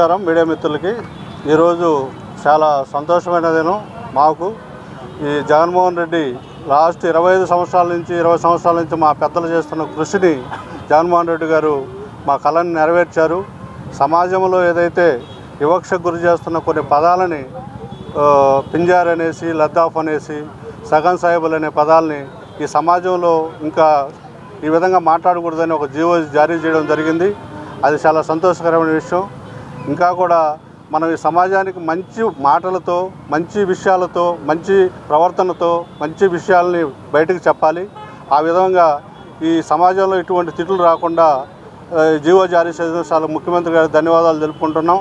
నమస్కారం మీడియా మిత్రులకి. ఈరోజు చాలా సంతోషమైన దినం మాకు. ఈ జగన్మోహన్ రెడ్డి లాస్ట్ ఇరవై ఐదు సంవత్సరాల నుంచి ఇరవై సంవత్సరాల నుంచి మా పెద్దలు చేస్తున్న కృషిని జగన్మోహన్ రెడ్డి గారు మా కళని నెరవేర్చారు. సమాజంలో ఏదైతే వివక్షకు గురి చేస్తున్న కొన్ని పదాలని పింజార్ అనేసి లద్దాఫ్ అనేసి సగన్ సాహిబుల్ అనే పదాలని ఈ సమాజంలో ఇంకా ఈ విధంగా మాట్లాడకూడదని ఒక జీవో జారీ చేయడం జరిగింది. అది చాలా సంతోషకరమైన విషయం. ఇంకా కూడా మనం ఈ సమాజానికి మంచి మాటలతో మంచి విషయాలతో మంచి ప్రవర్తనతో మంచి విషయాల్ని బయటకు చెప్పాలి. ఆ విధంగా ఈ సమాజంలో ఇటువంటి తిట్లు రాకుండా జీవో జారీ చేసిన చాలా ముఖ్యమంత్రి గారికి ధన్యవాదాలు తెలుపుకుంటున్నాం.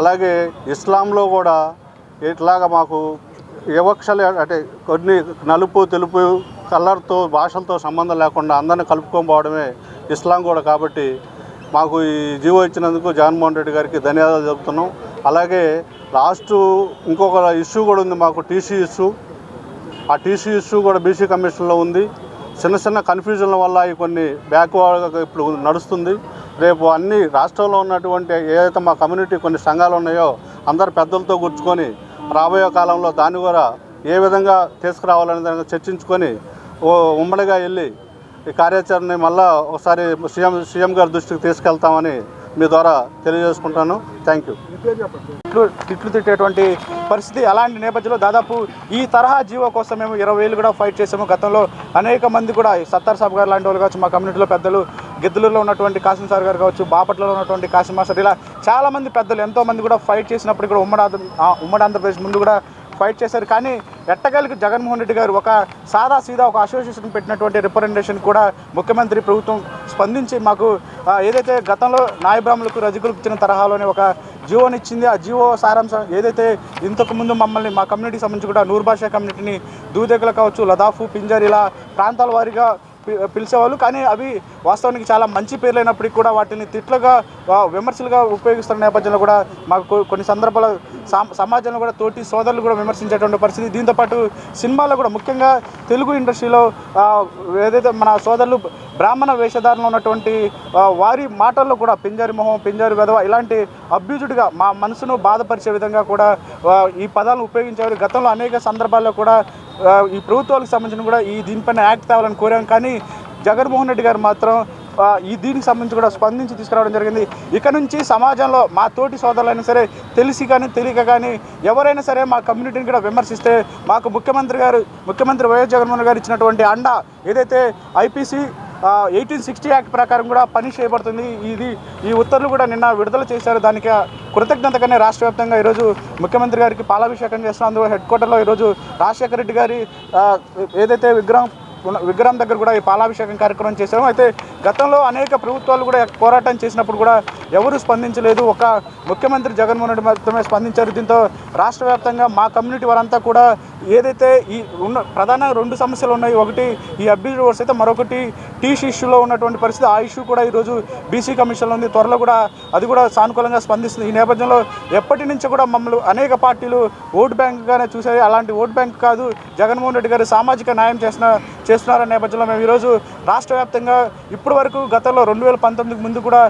అలాగే ఇస్లాంలో కూడా ఇట్లాగా మాకు వివక్షలు అంటే కొన్ని నలుపు తెలుపు కలర్తో భాషలతో సంబంధం లేకుండా అందరిని కలుపుకొని పోవడమే ఇస్లాం కూడా కాబట్టి మాకు ఈ జీవో ఇచ్చినందుకు జగన్మోహన్ రెడ్డి గారికి ధన్యవాదాలు చెబుతున్నాం అలాగే లాస్ట్ ఇంకొక ఇష్యూ కూడా ఉంది మాకు టీసీ ఇష్యూ. ఆ టీసీ ఇష్యూ కూడా బీసీ కమిషన్లో ఉంది. చిన్న చిన్న కన్ఫ్యూజన్ల వల్ల ఈ కొన్ని బ్యాక్వర్డ్ ఇప్పుడు నడుస్తుంది. రేపు అన్ని రాష్ట్రంలో ఉన్నటువంటి ఏదైతే మా కమ్యూనిటీ కొన్ని సంఘాలు ఉన్నాయో అందరు పెద్దలతో కూర్చుకొని రాబోయే కాలంలో దాన్ని కూడా ఏ విధంగా తీసుకురావాలనే దాన్ని చర్చించుకొని ఓ ఉమ్మడిగా వెళ్ళి ఈ కార్యాచరణని మళ్ళా ఒకసారి సీఎం సీఎం గారి దృష్టికి తీసుకెళ్తామని మీ ద్వారా తెలియజేసుకుంటాను. థ్యాంక్ యూ తిట్లు తిట్లు తిట్టేటువంటి పరిస్థితి అలాంటి నేపథ్యంలో దాదాపు ఈ తరహా జీవో కోసం మేము ఇరవై వేలు కూడా ఫైట్ చేసాము గతంలో అనేక మంది కూడా సత్తార్ సాబ్ గారు లాంటి వాళ్ళు కావచ్చు మా కమ్యూనిటీలో పెద్దలు గిద్దలూరులో ఉన్నటువంటి కాసిం సార్ గారు కావచ్చు బాపట్లలో ఉన్నటువంటి కాసిం మాస్టర్ ఇలా చాలామంది పెద్దలు ఎంతోమంది కూడా ఫైట్ చేసినప్పుడు కూడా ఉమ్మడి ఉమ్మడి ఆంధ్రప్రదేశ్ ముందు కూడా ఫైట్ చేశారు. కానీ ఎట్టగలికి జగన్మోహన్ రెడ్డి గారు ఒక సాదా సీదా ఒక అసోసియేషన్ పెట్టినటువంటి రిప్రజెంటేషన్ కూడా ముఖ్యమంత్రి ప్రభుత్వం స్పందించి మాకు ఏదైతే గతంలో నాయబ్రాహ్మలకు రజకులకు ఇచ్చిన తరహాలోనే ఒక జీవోని ఇచ్చింది. ఆ జీవో సారాంశం ఏదైతే ఇంతకుముందు మమ్మల్ని మా కమ్యూనిటీకి సంబంధించి కూడా నూరు కమ్యూనిటీని దూదెగలు కావచ్చు లదాఫు పింజర్ ఇలా ప్రాంతాల వారీగా పిలిచేవాళ్ళు. కానీ అవి వాస్తవానికి చాలా మంచి పేర్లైనప్పటికీ కూడా వాటిని తిట్లుగా విమర్శలుగా ఉపయోగిస్తున్న నేపథ్యంలో కూడా మాకు కొన్ని సందర్భాల సమాజంలో కూడా తోటి సోదరులు కూడా విమర్శించేటువంటి పరిస్థితి. దీంతోపాటు సినిమాలో కూడా ముఖ్యంగా తెలుగు ఇండస్ట్రీలో ఏదైతే మన సోదరులు బ్రాహ్మణ వేషధారణలో ఉన్నటువంటి వారి మాటల్లో కూడా పింజారి మొహం పింజారి వెధవ ఇలాంటి అబ్యూజుడ్గా మా మనసును బాధపరిచే విధంగా కూడా ఈ పదాలను ఉపయోగించేవారు. గతంలో అనేక సందర్భాల్లో కూడా ఈ ప్రభుత్వాలకు సంబంధించిన కూడా ఈ దీనిపైన యాక్ట్ తేవాలని కోరాం. కానీ జగన్మోహన్ రెడ్డి గారు మాత్రం ఈ దీనికి సంబంధించి కూడా స్పందించి తీసుకురావడం జరిగింది. ఇక నుంచి సమాజంలో మా తోటి సోదరులైనా సరే తెలిసి కానీ తెలియక కానీ ఎవరైనా సరే మా కమ్యూనిటీని కూడా విమర్శిస్తే మాకు ముఖ్యమంత్రి గారు ముఖ్యమంత్రి వైఎస్ జగన్మోహన్ గారు ఇచ్చినటువంటి అండ ఏదైతే ఐపీసీ ఎయిటీన్ సిక్స్టీ యాక్ట్ ప్రకారం కూడా పని చేయబడుతుంది. ఇది ఈ ఉత్తర్వులు కూడా నిన్న విడుదల చేశారు. దానికి కృతజ్ఞతగానే రాష్ట్ర వ్యాప్తంగా ఈరోజు ముఖ్యమంత్రి గారికి పాలాభిషేకం చేస్తున్నాం. అందులో హెడ్ క్వార్టర్లో ఈరోజు రాజశేఖర రెడ్డి గారి ఏదైతే విగ్రహం విగ్రహం దగ్గర కూడా ఈ పాలాభిషేకం కార్యక్రమం చేశాము. అయితే గతంలో అనేక ప్రభుత్వాలు కూడా పోరాటం చేసినప్పుడు కూడా ఎవరు స్పందించలేదు. ఒక ముఖ్యమంత్రి జగన్మోహన్ రెడ్డి మాత్రమే స్పందించారు. దీంతో రాష్ట్ర వ్యాప్తంగా మా కమ్యూనిటీ వారంతా కూడా ఏదైతే ఈ ఉన్న ప్రధాన రెండు సమస్యలు ఉన్నాయి ఒకటి ఈ అబ్యూజ్ వర్స్ అయితే మరొకటి టీష్ ఇష్యూలో ఉన్నటువంటి పరిస్థితి. ఆ ఇష్యూ కూడా ఈరోజు బీసీ కమిషన్లో ఉంది. త్వరలో కూడా అది కూడా సానుకూలంగా స్పందిస్తుంది. ఈ నేపథ్యంలో ఎప్పటి నుంచి కూడా మమ్మల్ని అనేక పార్టీలు ఓట్ బ్యాంక్గానే చూసాయి అలాంటి ఓట్ బ్యాంక్ కాదు జగన్మోహన్ రెడ్డి గారు సామాజిక న్యాయం చేసిన చేస్తున్నారనే నేపథ్యంలో మేము ఈరోజు రాష్ట్ర వ్యాప్తంగా ఇప్పటి వరకు గతంలో రెండు వేల పంతొమ్మిదికి ముందు కూడా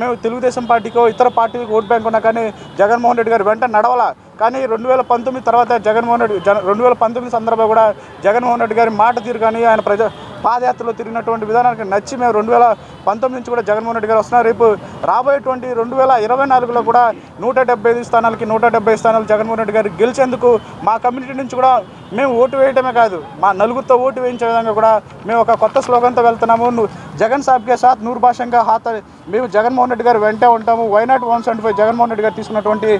మేము తెలుగుదేశం పార్టీకో ఇతర పార్టీకి ఓట్ బ్యాంక్ ఉన్నా కానీ జగన్మోహన్ రెడ్డి గారు వెంట నడవాల. కానీ రెండు వేల పంతొమ్మిది తర్వాత జగన్మోహన్ రెడ్డి జన రెండు వేల పంతొమ్మిది సందర్భంగా కూడా జగన్మోహన్ రెడ్డి గారి మాట తీరు కానీ ఆయన ప్రజ పాదయాత్రలో తిరిగినటువంటి విధానానికి నచ్చి మేము రెండు వేల పంతొమ్మిది నుంచి కూడా జగన్మోహన్ రెడ్డి గారు వస్తున్నారు. రేపు రాబోయేటువంటి రెండు వేల ఇరవై నాలుగులో కూడా నూట డెబ్బై ఐదు స్థానాలకి నూట డెబ్బై స్థానాలు జగన్మోహన్ రెడ్డి గారు గెలిచేందుకు మా కమ్యూనిటీ నుంచి కూడా మేము ఓటు వేయటమే కాదు మా నలుగురితో ఓటు వేయించే విధంగా కూడా మేము ఒక కొత్త స్లోగన్తో వెళ్తున్నాము. జగన్ సాబ్కే సాత్ నూరు భాషంగా హాత మేము జగన్మోహన్ రెడ్డి గారు వెంటే ఉంటాము. Why not one seventy five Jaganmohan Reddy గారు తీసుకున్నటువంటి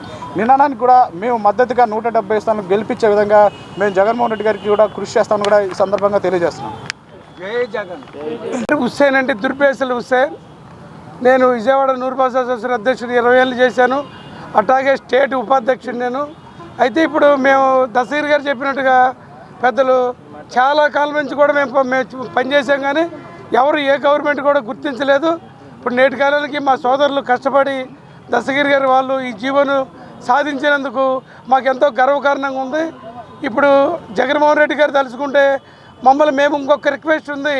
నిర్ణయానికి కూడా మేము మద్దతుగా నూట డెబ్బై స్థానాలు గెలిపించే విధంగా మేము జగన్మోహన్ రెడ్డి గారికి కూడా కృషి చేస్తామని కూడా ఈ సందర్భంగా తెలియజేస్తున్నాం. హుస్సేన్ అంటే దుర్పేసలు హుస్సేన్. నేను విజయవాడ నూరుబాస్ అసోసియేషన్ అధ్యక్షుడు ఇరవై ఏళ్ళు చేశాను. అట్లాగే స్టేట్ ఉపాధ్యక్షుడు నేను. అయితే ఇప్పుడు మేము దసీర్ గారు చెప్పినట్టుగా పెద్దలు చాలా కాలం నుంచి కూడా మేము మేము పనిచేసాం కానీ ఎవరు ఏ గవర్నమెంట్ కూడా గుర్తించలేదు. ఇప్పుడు నేటి కాలానికి మా సోదరులు కష్టపడి దశగిరి గారు వాళ్ళు ఈ జీవోను సాధించినందుకు మాకు ఎంతో గర్వకారణంగా ఉంది. ఇప్పుడు జగన్మోహన్ రెడ్డి గారు తలుచుకుంటే మమ్మల్ని మేము ఇంకొక రిక్వెస్ట్ ఉంది.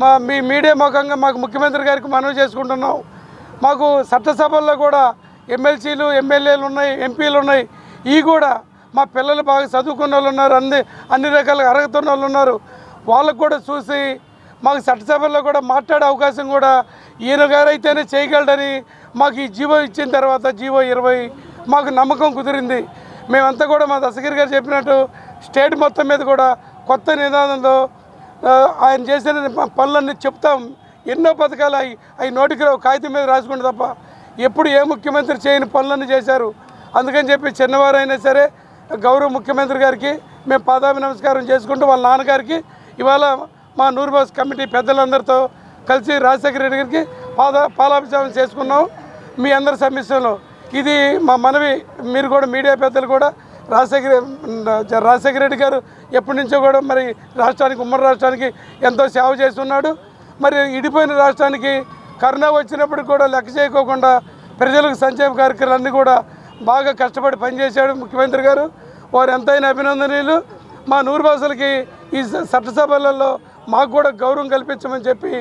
మా మీ మీడియా ముఖంగా మాకు ముఖ్యమంత్రి గారికి మనవి చేసుకుంటున్నాం. మాకు చట్టసభల్లో కూడా ఎమ్మెల్సీలు ఎమ్మెల్యేలు ఉన్నాయి ఎంపీలు ఉన్నాయి. ఈ కూడా మా పిల్లలు బాగా చదువుకున్న వాళ్ళు ఉన్నారు అన్ని అన్ని రకాలుగా అరగతున్న వాళ్ళు ఉన్నారు. వాళ్ళకు కూడా చూసి మాకు చట్టసభల్లో కూడా మాట్లాడే అవకాశం కూడా ఈయన గారైతేనే చేయగలడని మాకు ఈ జీవో ఇచ్చిన తర్వాత జీవో ఇరవై మాకు నమ్మకం కుదిరింది. మేమంతా కూడా మా దశగిరి గారు చెప్పినట్టు స్టేట్ మొత్తం మీద కూడా కొత్త నిదానంలో ఆయన చేసిన పనులన్నీ చెప్తాం. ఎన్నో పథకాలు అవి అవి నోటికి రావు కాగితం మీద రాసుకుంటే తప్ప. ఎప్పుడు ఏ ముఖ్యమంత్రి చేయని పనులన్నీ చేశారు. అందుకని చెప్పి చిన్నవారైనా సరే గౌరవ ముఖ్యమంత్రి గారికి మేము పాదాభి నమస్కారం చేసుకుంటూ వాళ్ళ నాన్నగారికి ఇవాళ మా నూరుబాస్ కమిటీ పెద్దలందరితో కలిసి రాజశేఖర రెడ్డి గారికి పాద పాలాభిషేకం చేసుకున్నాం మీ అందరి సమస్యలో ఇది మా మనవి మీరు కూడా మీడియా పెద్దలు కూడా రాజశేఖర రాజశేఖర రెడ్డి గారు ఎప్పటి నుంచో కూడా మరి రాష్ట్రానికి ఉమ్మడి రాష్ట్రానికి ఎంతో సేవ చేస్తున్నాడు. మరి ఇడిపోయిన రాష్ట్రానికి కరోనా వచ్చినప్పుడు కూడా లెక్క చేయకోకుండా ప్రజలకు సంక్షేమ కార్యక్రమాలన్నీ కూడా బాగా కష్టపడి పనిచేశాడు ముఖ్యమంత్రి గారు. వారు ఎంతైనా అభినందనీయులు. మా నూరు భాషలకి ఈ చట్టసభలలో మాకు కూడా గౌరవం కల్పించమని చెప్పి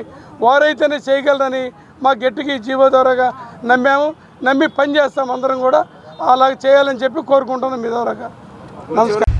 వారైతేనే చేయగలరని మా గట్టికి జీవో ద్వారాగా నమ్మాము. నమ్మి పనిచేస్తాం అందరం కూడా. అలాగ చేయాలని చెప్పి కోరుకుంటున్నాం మీ ద్వారాగా నమస్కారం.